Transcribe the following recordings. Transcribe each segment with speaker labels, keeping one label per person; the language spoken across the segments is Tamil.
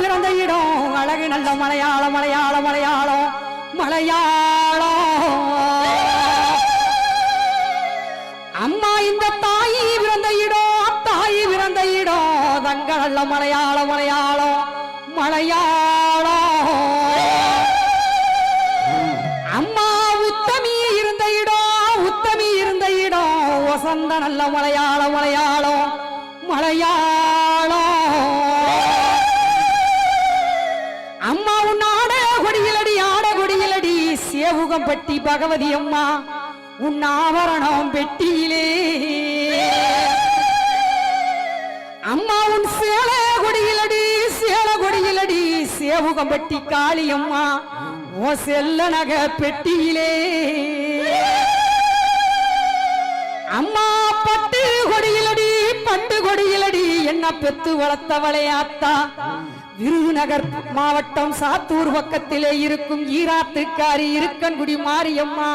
Speaker 1: பிறந்த இடம். அழகு நல்ல மலையாளம் மலையாளம் மலையாளம் மலையாளம். அம்மா இந்த தாயி பிறந்த இடம் தாயி பிறந்த இடம். தங்க நல்ல மலையாளம் மலையாளம் மலையாளம். அம்மா உத்தமி இருந்த இடம் உத்தமி இருந்த இடம். வசந்த நல்ல மலையாளம் மலையாளம் மலையாளம். சேவுகம் பட்டி பகவதி அம்மா உன் ஆவரணம் பெட்டியிலே. அம்மா உன் சேல கொடியிலடி சேல கொடியிலடி சேவுகம்பட்டி காளியம்மா ஓ செல்ல நக பெட்டியிலே. அம்மா பட்டு கொடியிலடி பட்டு கொடியிலடி என்ன பெத்து வளர்த்தவளே ஆத்தா. விருதுநகர் மாவட்டம் சாத்தூர் பக்கத்திலே இருக்கும் ஈராத்துக்காரி இருக்கன்குடி மாரியம்மா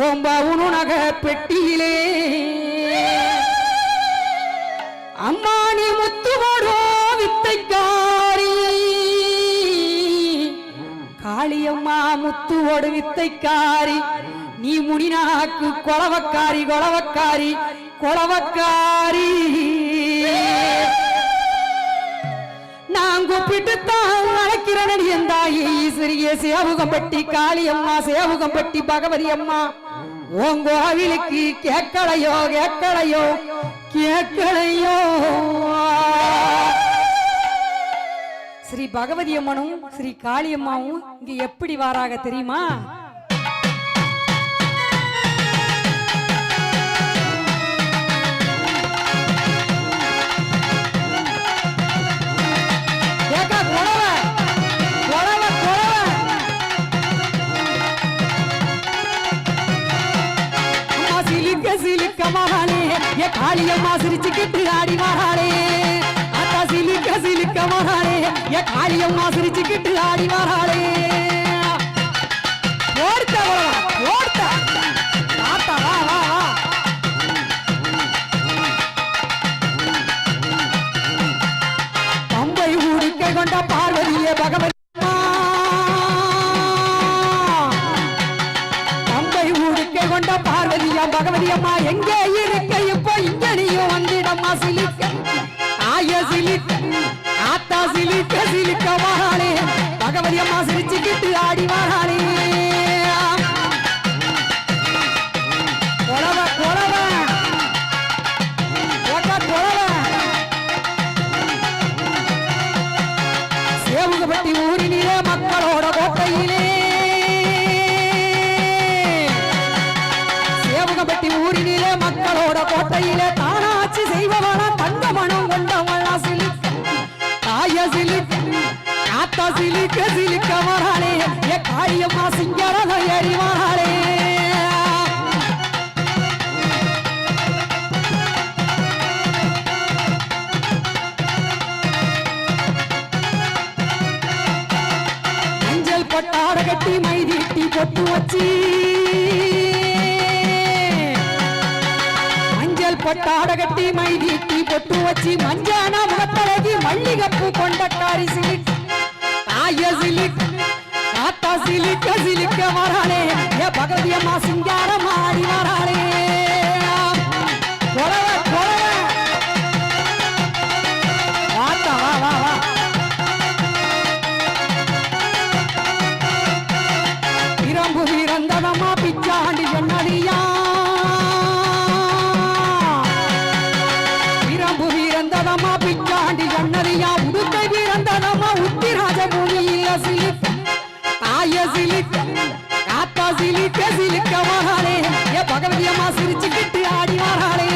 Speaker 1: ஓம்ப உணுநக பெட்டியிலே. அம்மானி நீ வித்தைக்காரி. காளியம்மா முத்துவோடு வித்தைக்காரி. நீ முனிநாக்கு கொலவக்காரி கொலவக்காரி கொலவக்காரி நான் கூப்பிட்டுத்தான் தான் அழைக்கிறேன் தாயி சிறிய சேவுகம்பட்டி காளியம்மா சேவுகம்பட்டி பகவதி அம்மா உன் கோவிலுக்கு கேட்கலையோ கேட்கலையோ கேட்கலையோ. ஸ்ரீ பகவதி அம்மனும் ஸ்ரீ காளியம்மாவும் இங்க எப்படி வாராக தெரியுமா? மகாளே ஏ காளியம்மா சிரிச்சுக்கிட்டு ஆடி மகாளே அத்தா சிலிக்க சிலிக்க மகாளே ஏ காளியம்மா சிரிச்சுக்கிட்டு ஆடி மகாளே பார்வதியா எங்கே இருக்க? இப்போ இங்க நீயும் வந்திடம்மா சிலிக்க. ஆய சிலிக்க ஆத்தா சிலிக்க சிலிக்க வாழே பகவதி அம்மா சிரிச்சுக்கிட்டு ஆடி வாழே கொலவ சேவுகப்பட்டி ஊரினிலே மக்களோட தாடகட்டி பொட்டாட மைதீட்டி பொட்டு வச்சு மஞ்சான முகத்தழகி மல்லிகப்பு கொண்டக்காரி சிலிக் தாய சிலிக் தாத்தா சிலிக்க சிலிக்க வராளே ஏ பகவதி அம்மா சிங்காரம் ஆடி வராளே சிரிச்சுக்கிட்டு ஆடி மகாளே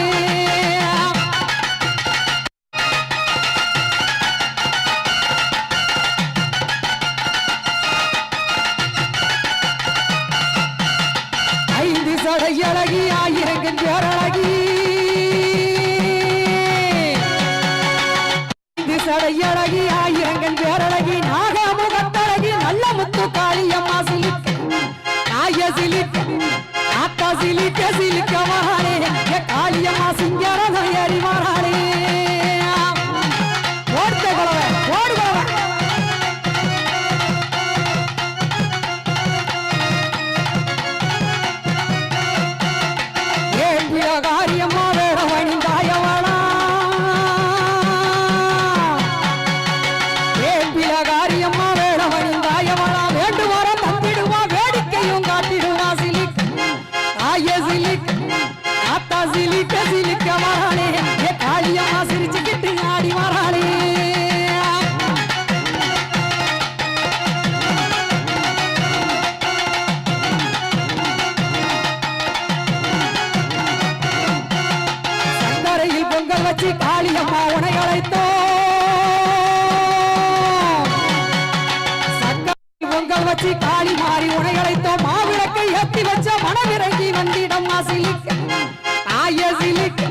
Speaker 1: ஐந்து சடை அழகி ஆயிரங்கன் பேரழகி ஐந்து சடை அழகி ஆயிரங்கன் பேரழகி நாகமுகத்தழகி நல்ல முத்து காளியம்மா சிலிக்க நாய சிலிக்க சிலிக்க சிலிக்க மகாளே காளியம்மா சிங்கரத அறிவாராளே அம்மா உனை அழைத்தோம். சக்கரை பொங்கல் வச்சு காளி மாறி உனை அழைத்தோம். மாவிளக்கை எத்தி வச்ச மனவிறங்கி வந்திடம்மா சிலிக்க ஆய சிலிக்க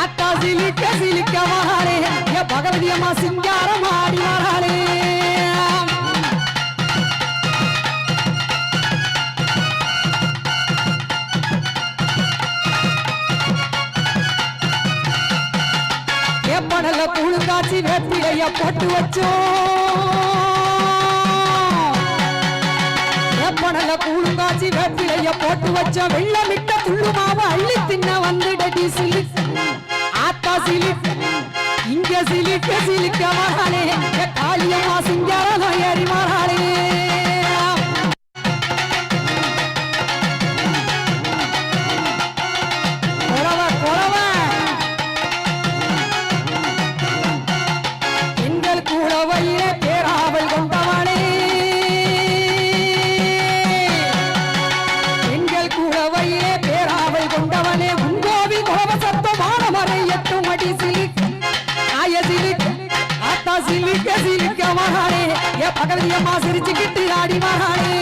Speaker 1: ஆட்டா சிலிக்க சிலிக்க மகாளே பகவதியம்மா சிங்காரம் ஆடி புழுங்காச்சி வேப்பிலைய போட்டு வச்சோம். ஏப்படல புழுங்காச்சி வேப்பிலைய போட்டு வச்சோம் வெள்ளமிட்ட துள்ளுமாவ அள்ளி தின்ன வந்துடடி சிலி. ஆத்தா சிலி. இங்க சிலிக்க சிலிக்க மகானே காளியம்மா சிங்காரம் ஏறி மகானே பகவதியம்மா சிரிச்சுக்கிட்டு ஆடி மகானே